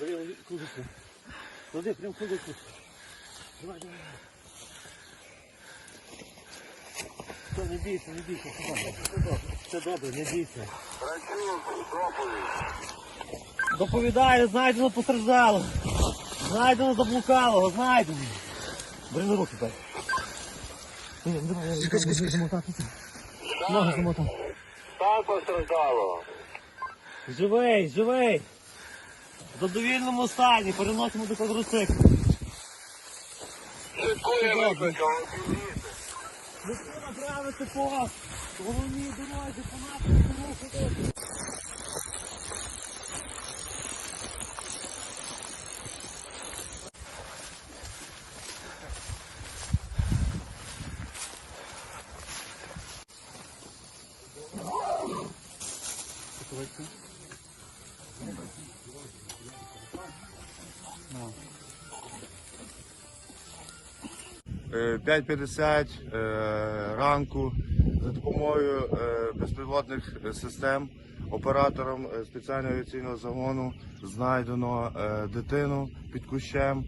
Бери кудочку. Клади, прям кудочку. Давай, давай. Все, не бійся, не бійся, добре, все добре, не бійся. Доповідаю, знайдено постраждало. Знайдено заблукалого, знайдено. Бери на руки, дай. Ноги. Так постраждало. Живий, живий. В задовільному стані, переносимо до квадроциклу. Шикує викликав. Легко направити по головній дорозі, по напрямку руху до- Е, 5.50 е, ранку за допомогою е, безпілотних систем оператором е, спеціального авіаційного загону знайдено е, дитину під кущем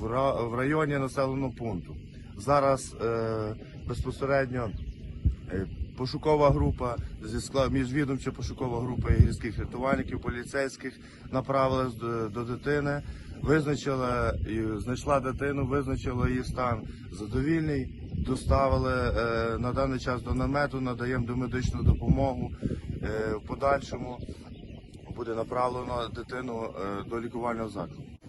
в районі населеного пункту. Зараз безпосередньо пошукова група зі складу міжвідомча пошукова група гірських рятувальників, поліцейських направилась до, до дитини, визначила знайшла дитину, визначила її стан задовільний. Доставили е, на даний час до намету, надаємо домедичну допомогу. Е, в подальшому буде направлено дитину е, до лікувального закладу.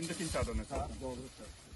जिंद सिंग साधन है